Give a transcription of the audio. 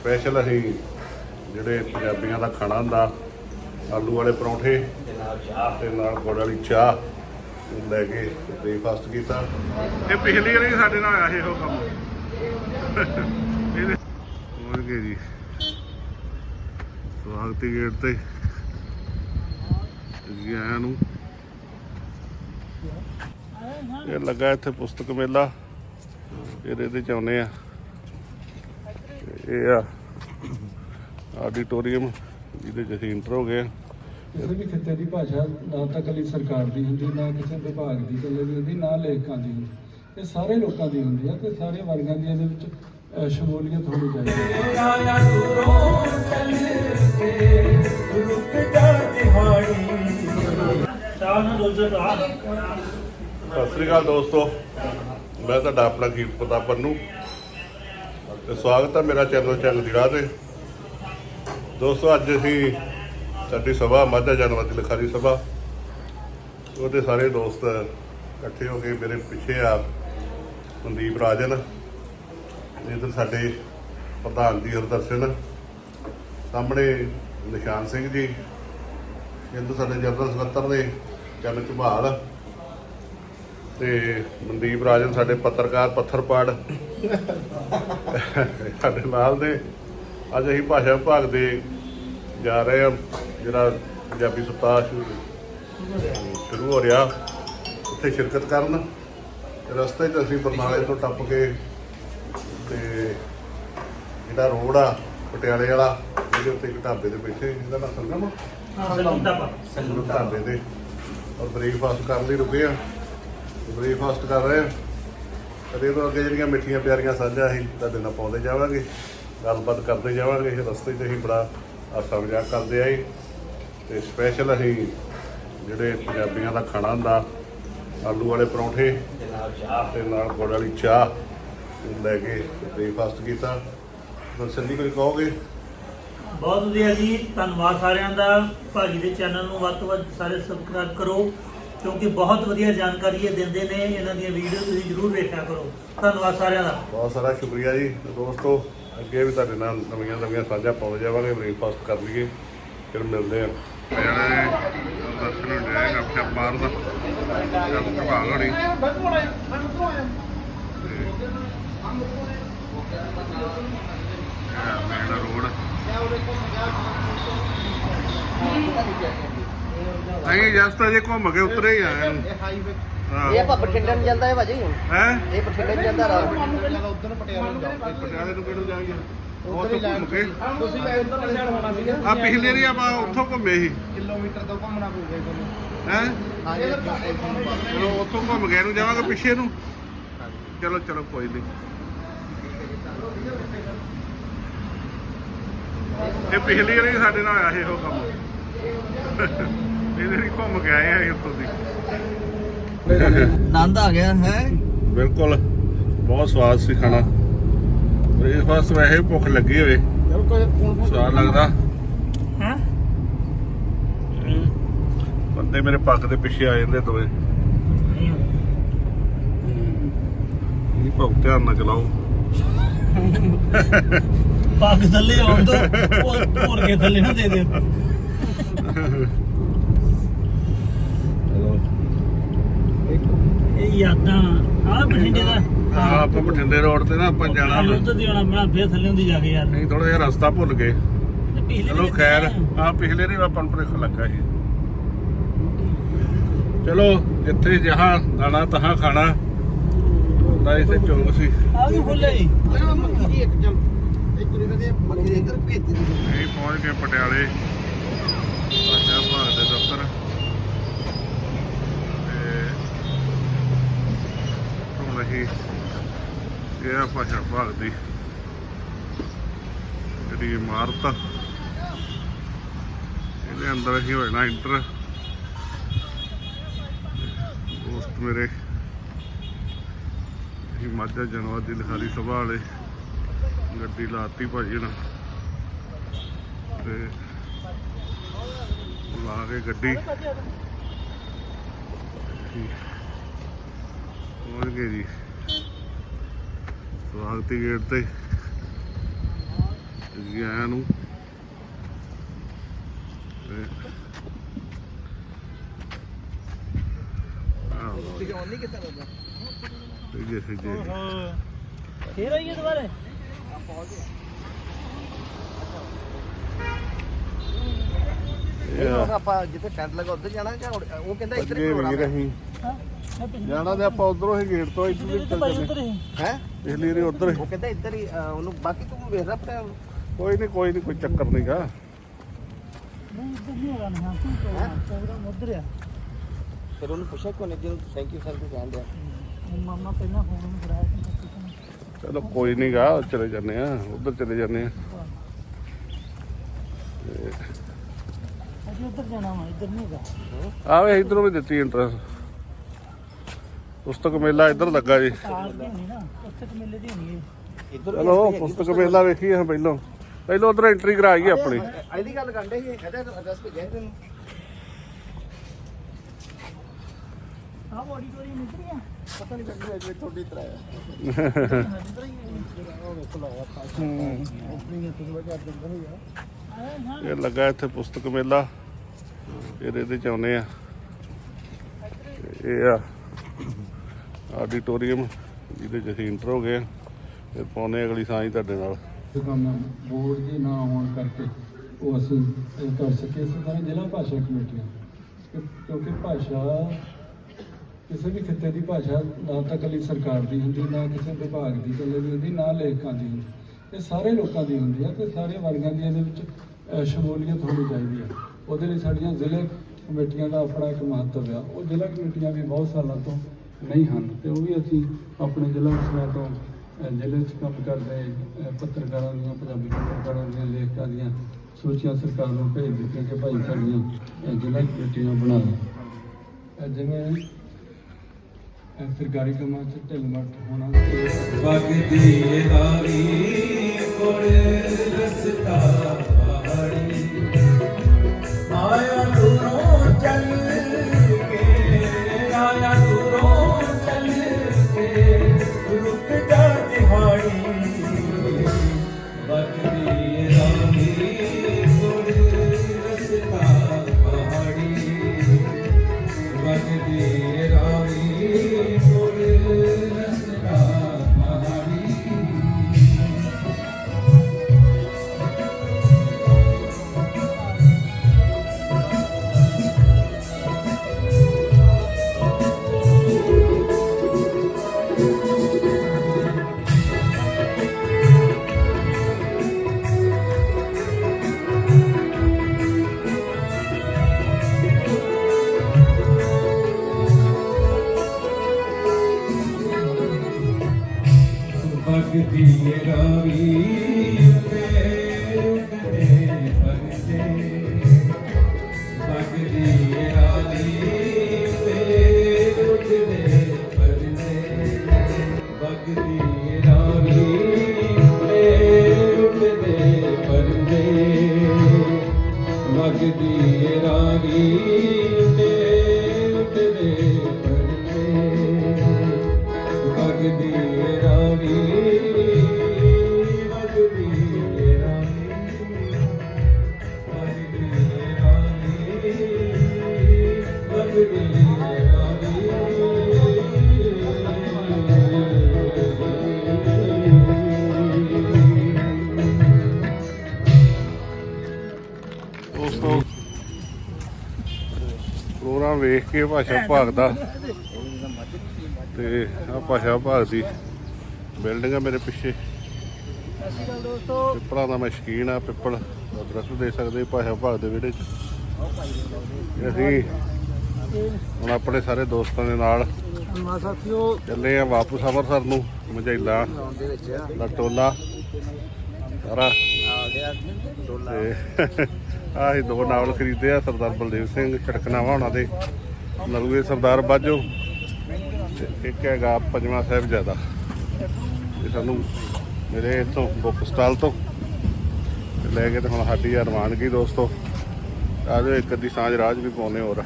Special ਅਸੀਂ ਜਿਹੜੇ ਪੰਜਾਬੀਆਂ ਦਾ ਖਾਣਾ ਹੁੰਦਾ, ਆਲੂ ਵਾਲੇ ਪਰੌਂਠੇ ਤੇ ਨਾਲ ਗੁੜ ਵਾਲੀ ਚਾਹ ਲੈ ਕੇ ਬ੍ਰੇਕਫਾਸਟ ਕੀਤਾ। ਇਹ ਪਿਛਲੀ ਵਾਰੀ ਸਾਡੇ ਨਾਲ ਆਇਆ ਇਹੋ ਕੰਮ। ਇਹਦੇ ਹੋਰ ਕੀ ਜੀ। ਸਵਾਗਤੀ ਗੇਟ ਤੇ। ਜੀ ਆਇਆਂ ਨੂੰ। ਇਹ ਲੱਗਾ ਇੱਥੇ ਪੁਸਤਕ ਮੇਲਾ। ਫਿਰ ਇਹਦੇ ਚ ਆਉਨੇ ਆ ਇਹ ਆ ਆਡੀਟੋਰੀਅਮ ਜਿਹਦੇ ਚ ਅਸੀਂ ਇੰਟਰ ਹੋ ਗਏ ਆ। ਕਿਸੇ ਵੀ ਖਿੱਤੇ ਦੀ ਭਾਸ਼ਾ ਨਾ ਤਾਂ ਇਕੱਲੀ ਸਰਕਾਰ ਦੀ ਹੁੰਦੀ ਨਾ ਕਿਸੇ ਵਿਭਾਗ ਦੀ ਇਕੱਲੇ ਦੀ ਹੁੰਦੀ ਨਾ ਲੇਖਕਾਂ ਦੀ ਹੁੰਦੀ। ਇਹ ਸਾਰੇ ਲੋਕਾਂ ਦੀ ਹੁੰਦੀ ਹੈ ਤੇ ਸਾਰੇ ਵਰਗਾਂ ਦੀ ਇਹਦੇ ਵਿੱਚ ਅਹ, ਸ਼ਮੂਲੀਅਤ ਹੋਣੀ ਚਾਹੀਦੀ ਹੈ ਸਤਿ ਸ੍ਰੀ ਅਕਾਲ ਦੋਸਤੋ। ਮੈਂ ਤੁਹਾਡਾ ਆਪਣਾ ਕੀਰਤ ਪ੍ਰਤਾਪ ਪੰਨੂ। ਤੇ ਸਵਾਗਤ ਹੈ ਮੇਰਾ ਚੈਨਲ ਚੈਨਲ ਦੀ ਰਾਹ ਤੇ। ਦੋਸਤੋ, ਅੱਜ ਅਸੀਂ ਸਾਡੀ ਸਭਾ, ਮਾਝਾ ਜਨਮਤ ਲਿਖਾਰੀ ਸਭਾ। ਉਹਦੇ ਸਾਰੇ ਦੋਸਤ ਇਕੱਠੇ ਹੋ ਕੇ ਮੇਰੇ ਪਿੱਛੇ ਆ ਮਨਦੀਪ ਰਾਜਨ, ਇਧਰ ਸਾਡੇ ਪ੍ਰਧਾਨ ਜੀ ਹਰਦਰਸ਼ਨ, ਸਾਹਮਣੇ ਨਿਸ਼ਾਨ ਸਿੰਘ ਜੀ, ਇੱਧਰ ਸਾਡੇ ਜਨਰਲ ਸਕੱਤਰ ਨੇ ਚੰਨ ਝਬਾਲ ਤੇ ਮਨਦੀਪ ਰਾਜਨ, ਸਾਡੇ ਪੱਤਰਕਾਰ ਪੱਥਰਪਾੜ। ਸਾਡੇ ਨਾਲ ਦੇ ਅੱਜ ਅਸੀਂ ਭਾਸ਼ਾ ਵਿਭਾਗ ਦੇ ਜਾ ਰਹੇ ਹਾਂ ਜਿਹੜਾ ਪੰਜਾਬੀ ਸਪਤਾਹ ਸ਼ੁਰੂ ਹੋ ਰਿਹਾ। ਉੱਥੇ ਸ਼ਿਰਕਤ ਕਰਨ। ਰਸਤੇ 'ਚ ਅਸੀਂ ਬਰਨਾਲੇ ਤੋਂ ਟੱਪ ਕੇ ਤੇ ਜਿਹੜਾ ਰੋਡ ਆ ਪਟਿਆਲੇ ਵਾਲਾ ਇਹਦੇ ਉੱਤੇ ਇੱਕ ਢਾਬੇ ਦੇ ਬੈਠੇ ਇਹਦਾ ਨਾਮ ਸੰਗਮ ਸੰਗਮ ਢਾਬੇ। ਤੇ। ਔਰ ਬ੍ਰੇਕਫਾਸਟ ਕਰਨ ਲਈ ਰੁਕੇ ਆ ਬ੍ਰੇਕਫਾਸਟ ਕਰ ਰਹੇ ਆ ਅਤੇ ਇਹ ਤੋਂ ਅੱਗੇ ਜਿਹੜੀਆਂ ਮਿੱਠੀਆਂ ਪਿਆਰੀਆਂ ਸਾਂਝਾਂ ਅਸੀਂ ਤੁਹਾਡੇ ਨਾਲ ਪਾਉਂਦੇ ਜਾਵਾਂਗੇ, ਗੱਲਬਾਤ ਕਰਦੇ ਜਾਵਾਂਗੇ, ਇਹ ਰਸਤੇ 'ਚ ਅਸੀਂ ਬੜਾ ਆਸਾ ਮਜ਼ਾਕ ਕਰਦੇ ਆਏ ਤੇ ਸਪੈਸ਼ਲ ਅਸੀਂ ਜਿਹੜੇ ਪੰਜਾਬੀਆਂ ਦਾ ਖਾਣਾ ਹੁੰਦਾ, ਆਲੂ ਵਾਲੇ ਪਰੌਂਠੇ ਤੇ ਨਾਲ ਗੁੜ ਵਾਲੀ ਚਾਹ ਲੈ ਕੇ ਬ੍ਰੇਕਫਾਸਟ ਕੀਤਾ। ਦਰਸ਼ਨ ਜੀ ਕੋਈ ਕਹੋਗੇ? ਬਹੁਤ ਵਧੀਆ ਜੀ, ਧੰਨਵਾਦ ਸਾਰਿਆਂ ਦਾ। ਭਾਜੀ ਦੇ ਚੈਨਲ ਨੂੰ ਵੱਧ ਤੋਂ ਵੱਧ ਸਾਰੇ ਸਬਸਕ੍ਰਾਈਬ ਕਰੋ। ਕਿਉਂਕਿ ਬਹੁਤ ਵਧੀਆ ਜਾਣਕਾਰੀ ਇਹ ਦਿੰਦੇ ਨੇ ਇਹਨਾਂ ਦੀਆਂ ਵੀਡੀਓ ਤੁਸੀਂ ਜਰੂਰ ਵੇਖਿਆ ਕਰੋ। ਧੰਨਵਾਦ ਸਾਰਿਆਂ ਦਾ। ਬਹੁਤ ਸਾਰਾ ਸ਼ੁਕਰੀਆ ਜੀ। ਦੋਸਤੋ ਅੱਗੇ ਵੀ ਤੁਹਾਡੇ ਨਾਲ ਨਵੀਆਂ ਨਵੀਆਂ ਸਾਂਝਾਂ ਪਾਉਂਦੇ ਜਾਵਾਂਗੇ ਬ੍ਰੇਕਫਾਸਟ ਕਰ ਲਈਏ ਫਿਰ ਮਿਲਦੇ ਆ ਜਿਹੜੇ ਦਰਸ਼ਨ ਡੈਗ ਆਪਣਾ ਮਾਰਦਾ ਜਦ ਪ੍ਰਭਾਵ ਹੋਣੀ ਮੇਨ ਰੋਡ ਅਸੀਂ ਜਸਟ ਅਜੇ ਘੁੰਮ ਕੇ ਉਤਰੇ ਹੀ ਆਏ ਹਾਂ ਇਹ ਆਪਾਂ ਬਠਿੰਡੇ ਨੂੰ ਜਾਂਦਾ ਹੈ ਭਾਜੀ। ਹੈ? ਇਹ ਬਠਿੰਡੇ ਨੂੰ ਜਾਂਦਾ ਰਾਹ ਪਟਿਆਲੇ ਨੂੰ ਕਿਹਨੂੰ ਜਾਣਗੇ ਉਹ ਤੋਂ ਘੁੰਮ ਕੇ ਤੁਸੀਂ ਲੈ ਉਧਰ ਵਾਲੇ ਹੋਣਾ ਸੀਗਾ। ਆ ਪਿਛਲੇ ਵਾਰੀ ਆਪਾਂ ਉੱਥੋਂ ਘੁੰਮੇ ਸੀ। ਕਿਲੋਮੀਟਰ ਤੋਂ ਘੁੰਮਣਾ ਪਊਗਾ ਤੁਹਾਨੂੰ। ਹੈ? ਚਲੋ ਉੱਥੋਂ ਘੁੰਮ ਗਏ ਨੂੰ ਜਾਵਾਂਗੇ ਪਿੱਛੇ ਨੂੰ। ਚਲੋ ਚਲੋ ਕੋਈ ਨਹੀਂ ਇਹ ਪਿਛਲੀ ਵਾਰੀ ਸਾਡੇ ਨਾਲ ਆਇਆ ਇਹੋ ਕੰਮ। ਇਹਦੇ ਲਈ ਘੁੰਮ ਕੇ ਆਏ ਆ ਉੱਥੋਂ ਦੀ। ਆਨੰਦ ਆ ਗਿਆ ਹੈ। ਬਿਲਕੁਲ ਬਹੁਤ ਸਵਾਦ ਸੀ ਖਾਣਾ। ਬ੍ਰੇਕਫਾਸਟ ਵੈਸੇ ਭੁੱਖ ਲੱਗੀ ਹੋਵੇ। ਸਵਾਦ ਲੱਗਦਾ। ਹੈ? ਬੰਦੇ ਮੇਰੇ ਪੱਗ ਦੇ ਪਿੱਛੇ ਆ ਜਾਂਦੇ ਦੋਵੇਂ। ਇਹ ਭਾਉ ਧਿਆਨ ਨਾਲ ਚਲਾਓ। ਪੱਗ ਥੱਲੇ ਆਉਣ ਉਹ ਹੋਰ ਕੇ ਥੱਲੇ ਨਾ ਦੇ ਦਿਓ। ਯਾਦਾਂ। ਆ ਬਠਿੰਡੇ ਦਾ ਹਾਂ ਆਪਾਂ ਬਠਿੰਡੇ ਰੋਡ ਤੇ ਨਾ ਆਪਾਂ ਜਾਣਾ ਉਧਰ ਦੀ ਆਉਣਾ ਬਣਾ ਫੇਰ ਥੱਲੇ ਹੁੰਦੀ ਜਾ ਕੇ ਯਾਰ। ਨਹੀਂ ਥੋੜਾ ਜਿਹਾ ਰਸਤਾ ਭੁੱਲ ਗਏ। ਤੇ ਪਿਛਲੇ ਚਲੋ ਵੀ ਖੈਰ ਕਿੱਥੇ ਆ? ਹਾਂ ਪਿਛਲੇ ਨੇ ਆਪਾਂ ਨੂੰ ਭੁਲੇਖਾ ਲੱਗਾ ਸੀ। ਚਲੋ ਜਿੱਥੇ ਜਹਾਂ ਦਾਣਾ ਤਹਾਂ ਖਾਣਾ। ਤਾਂ ਇਸੇ ਚੌਂਕ ਸੀ। ਆ ਵੀ ਖੁੱਲੇ ਹੀ। ਇੱਧਰ ਭੇਜ ਇਹ ਪਹੁੰਚ ਗਏ ਪਟਿਆਲੇ ਭਾਸ਼ਾ ਭਾਗ ਦੇ ਦਫ਼ਤਰ ਤੇ ਹੁਣ ਅਸੀਂ ਇਹ ਆ ਭਾਸ਼ਾ ਭਾਗ ਦੀ। ਜਿਹੜੀ ਇਮਾਰਤ ਆ। ਇਹਦੇ ਅੰਦਰ ਅਸੀਂ ਹੋ ਜਾਣਾ ਇੰਟਰ ਦੋਸਤ ਮੇਰੇ ਅਸੀਂ ਮਾਝਾ ਜਨਵਰ ਦੀ ਲਿਖਾਰੀ ਸਭਾ ਵਾਲੇ ਗੱਡੀ ਲਾਤੀ ਭਾਜੀ ਨਾਲ ਤੇ ਲਾ ਕੇ ਗੱਡੀ। ਪਹੁੰਚ ਗਏ ਜੀ। ਸਵਾਗਤੀ ਗੇਟ ਤੇ। ਜੀ ਆਇਆਂ ਨੂੰ। ਤੇ ਜੀ, ਤੇ ਬਾਬਾ ਸਿੱਧੇ ਸਿੱਧੇ ਫੇਰ ਆਈਏ ਦੁਬਾਰੇ? ਇਹ ਆ, ਹੁਣ ਆਪਾਂ ਜਿੱਥੇ ਟੈਂਟ ਲੱਗਾ ਉੱਧਰ ਜਾਣਾ ਜਾਂ ਉਹ ਕਹਿੰਦਾ ਇੱਧਰ ਪ੍ਰੋਗਰਾਮ ਹੈ ਜਾਣਾ ਤੇ ਆਪਾਂ ਉਧਰੋਂ ਹੀ ਗੇਟ ਤੋਂ ਇੱਧਰ ਵਾਰੀ ਹੀ ਤਾਂ ਭਾਈ ਚੱਲ ਉੱਧਰ ਜਾਂਦੇ ਹੀ। ਹੈ? ਪਿਛਲੀ ਵਾਰੀ ਉਧਰ ਉਹ ਕਹਿੰਦਾ ਇੱਧਰ ਹੀ ਅਹ, ਉਹਨੂੰ ਬਾਕੀ ਤੂੰ ਵੇਖ ਲੈ ਆਪਣੇ ਕੋਈ ਨਹੀਂ ਕੋਈ ਨਹੀਂ ਕੋਈ ਚੱਕਰ ਨਹੀਂਗਾ ਨਹੀਂ ਇੱਧਰ ਨਹੀਂ ਪ੍ਰੋਗਰਾਮ ਉੱਧਰ ਆ। ਫਿਰ ਉਹਨੂੰ ਪੁੱਛਿਆ ਕੋਨੇ ਜਿਹਨੂੰ ਥੈਂਕ ਯੂ ਥੈਂਕ ਯੂ ਕਹਿਣ ਡਿਆ। ਹੁਣ ਮਾਮਾ ਪਹਿਲਾਂ ਫੋਨ ਨੂੰ ਫੜਾਇਆ ਸੀ ਮੈਂ ਕਿਸੇ ਨੂੰ। ਚਲੋ ਕੋਈ ਨਹੀਂਗਾ ਚਲੇ ਜਾਂਦੇ ਆ ਉਧਰ ਚਲੇ ਜਾਂਦੇ ਆ। ਅਸੀਂ ਉੱਧਰ ਜਾਣਾ ਵਾ ਇੱਧਰ ਨਹੀਂ ਹੈਗਾ। ਆਵੇ ਇਧਰੋਂ ਵੀ ਦਿੱਤੀ ਇੰਟਰਸ ਪੁਸਤਕ ਮੇਲਾ ਇੱਧਰ ਲੱਗਾ ਜੀ। ਕਾਰ ਦੀ ਹੋਣੀ ਨਾ ਉੱਥੇ ਤੇ ਮੇਲੇ ਦੀ ਹੋਣੀ ਹੈ ਇੱਧਰ ਚਲੋ ਪੁਸਤਕ ਮੇਲਾ ਵੇਖੀਏ ਹਾਂ ਪਹਿਲੋਂ। ਪਹਿਲੋਂ ਉਧਰ ਐਂਟਰੀ ਕਰਾਈਏ ਆਪਣੀ। ਇਹਦੀ ਗੱਲ ਕਰਦੇ ਸੀ ਇਹਦਾ ਐਡਰੈਸ ਭੇਜਿਆ ਸੀ ਤੈਨੂੰ। ਆਹ ਆਡੀਟੋਰੀਅਮ ਇੱਧਰ ਹੀ ਆ। ਪਤਾ ਨਹੀਂ ਤਰ੍ਹਾਂ ਇੱਧਰ ਹੀ ਉਹ ਵੇਖ ਓਪਨਿੰਗ ਇੱਥੇ ਤੋਂ ਬਾਅਦ ਦਿੰਦਾ ਹੋਇਆ ਆ ਇਹ ਲੱਗਾ ਇੱਥੇ ਪੁਸਤਕ ਮੇਲਾ। ਫਿਰ ਇਹਦੇ ਚ ਆਉਨੇ ਆ। ਇਹ ਆ। ਆਡੀਟੋਰੀਅਮ, ਜਿਹਦੇ ਚ ਅਸੀਂ ਇੰਟਰ ਹੋ ਗਏ ਆ। ਪਾਉਨੇ ਅਗਲੀ ਸਾਂਝ ਤੁਹਾਡੇ ਨਾਲ। ਕੰਮ ਬੋਰਡ ਦੇ ਨਾ ਹੋਣ ਕਰਕੇ ਉਹ ਅਸੀਂ ਇਹ ਕਰ ਸਕੇ ਇਸੇ ਤਰ੍ਹਾਂ ਜ਼ਿਲ੍ਹਾ ਭਾਸ਼ਾ ਕਮੇਟੀਆਂ। ਕਿਉਂਕਿ ਭਾਸ਼ਾ ਕਿਸੇ ਵੀ ਖਿੱਤੇ ਦੀ ਭਾਸ਼ਾ ਨਾ ਤਾਂ ਇਕੱਲੀ ਸਰਕਾਰ ਦੀ ਹੁੰਦੀ, ਨਾ ਕਿਸੇ ਵਿਭਾਗ ਦੀ, ਕੱਲੇ ਦੀ ਹੁੰਦੀ ਨਾ ਲੇਖਕਾਂ ਦੀ ਹੁੰਦੀ। ਇਹ ਸਾਰੇ ਲੋਕਾਂ ਦੀ ਹੁੰਦੀ ਹੈ ਤੇ ਸਾਰੇ ਵਰਗਾਂ ਦੀ ਇਹਦੇ ਵਿੱਚ ਸ਼ਮੂਲੀਅਤ ਹੋਣੀ ਚਾਹੀਦੀ ਹੈ ਉਹਦੇ ਲਈ ਸਾਡੀਆਂ ਜ਼ਿਲ੍ਹੇ ਕਮੇਟੀਆਂ ਦਾ ਆਪਣਾ ਇੱਕ ਮਹੱਤਵ ਆ। ਉਹ ਜ਼ਿਲ੍ਹਾ ਕਮੇਟੀਆਂ ਵੀ ਬਹੁਤ ਸਾਲਾਂ ਤੋਂ ਨਹੀਂ ਹਨ ਤੇ ਉਹ ਵੀ ਅਸੀਂ ਆਪਣੇ ਜ਼ਿਲ੍ਹਾ ਅਫਸਰਾਂ ਤੋਂ ਜ਼ਿਲ੍ਹੇ 'ਚ ਕੰਮ ਕਰਦੇ ਪੱਤਰਕਾਰਾਂ ਦੀਆਂ, ਪੰਜਾਬੀ ਪੱਤਰਕਾਰਾਂ ਦੀਆਂ, ਲੇਖਕਾਂ ਦੀਆਂ ਸੂਚੀਆਂ ਸਰਕਾਰ ਨੂੰ ਭੇਜ ਦਿੱਤੀਆਂ ਕਿ ਭਾਈ ਸਾਡੀਆਂ ਜ਼ਿਲ੍ਹਾ ਕਮੇਟੀਆਂ ਬਣਾ ਲਓ ਜਿਵੇਂ ਸਰਕਾਰੀ ਕੰਮਾਂ 'ਚ ਢਿੱਲ ਮੱਠ ਹੋਣਾ ਵਗਦੀ ਰਾਵੀ ਕੋਲ ਰਸਤਾ ਵੇਖ ਕੇ ਭਾਸ਼ਾ ਵਿਭਾਗ ਦਾ ਤੇ। ਆ ਭਾਸ਼ਾ ਵਿਭਾਗ ਦੀ ਬਿਲਡਿੰਗ ਆ ਮੇਰੇ ਪਿੱਛੇ। ਸਤਿ ਸ਼੍ਰੀ ਅਕਾਲ ਦੋਸਤੋ। ਪਿੱਪਲਾਂ ਦਾ ਮੈਂ ਸ਼ੌਕੀਨ ਆ ਪਿੱਪਲ ਦਾ ਦਰਖਤ ਦੇ ਸਕਦੇ ਭਾਸ਼ਾ ਵਿਭਾਗ ਦੇ ਵਿਹੜੇ 'ਚ। ਅਸੀਂ ਹੁਣ ਆਪਣੇ ਸਾਰੇ ਦੋਸਤਾਂ ਦੇ ਨਾਲ ਸਾਥੀਓ। ਚੱਲੇ ਆ ਵਾਪਸ ਅੰਮ੍ਰਿਤਸਰ ਨੂੰ ਮਝੈਲਾ ਦੇ ਵਿੱਚ। ਆ ਦਾ ਟੋਲਾ ਸਾਰਾ। ਆ ਗਿਆ ਤੇ ਆਹ ਦੋ ਨਾਵਲ ਖਰੀਦੇ ਆ, ਸਰਦਾਰ ਬਲਦੇਵ ਸਿੰਘ ਛੜਕਨਾਵਾ ਉਹਨਾਂ ਦੇ। ਨਲੂਏ ਸਰਦਾਰ ਬਾਜੋ ਤੇ ਇੱਕ ਹੈਗਾ ਪੰਜਵਾਂ ਸਾਹਿਬ ਜ਼ਿਆਦਾ ਇਹ ਸਾਨੂੰ ਮੇਰੇ ਇੱਥੋਂ ਬੁੱਕ ਸਟਾਲ ਤੋਂ। ਲੈ ਕੇ ਤੇ ਹੁਣ ਸਾਡੀ ਆ ਰਵਾਨਗੀ ਦੋਸਤੋ। ਆ ਜਾਓ, ਇੱਕ ਅੱਧੀ ਸਾਂਝ ਰਾਜ ਵੀ ਪਾਉਨੇ ਹੋਰ।